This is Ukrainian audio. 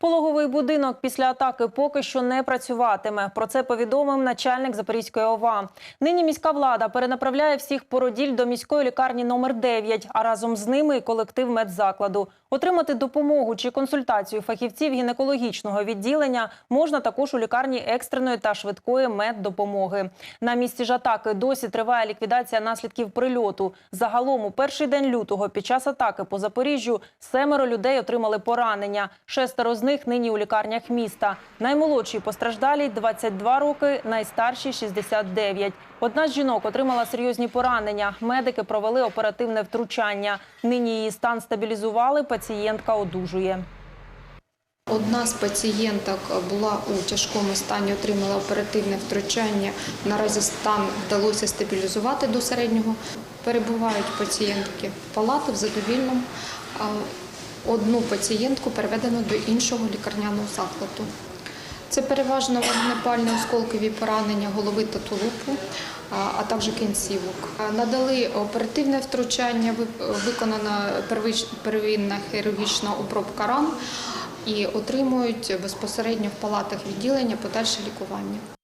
Пологовий будинок після атаки поки що не працюватиме. Про це повідомив начальник Запорізької ОВА. Нині міська влада перенаправляє всіх породіль до міської лікарні номер 9, а разом з ними і колектив медзакладу. Отримати допомогу чи консультацію фахівців гінекологічного відділення можна також у лікарні екстреної та швидкої меддопомоги. На місці ж атаки досі триває ліквідація наслідків прильоту. Загалом у перший день лютого під час атаки по Запоріжжю семеро людей отримали поранення. Шестеро з них нині у лікарнях міста. Наймолодшій постраждалій 22 роки, найстаршій 69. Одна з жінок отримала серйозні поранення. Медики провели оперативне втручання. Нині її стан стабілізували. Пацієнтка одужує. Одна з пацієнток була у тяжкому стані, отримала оперативне втручання. Наразі стан вдалося стабілізувати до середнього. Перебувають пацієнтки в палатах задовільному. Одну пацієнтку переведено до іншого лікарняного закладу. Це переважно вогнепальні осколкові поранення голови та тулупу, а також кінцівок. Надали оперативне втручання, виконана первинна хірургічна обробка ран і отримують безпосередньо в палатах відділення подальше лікування.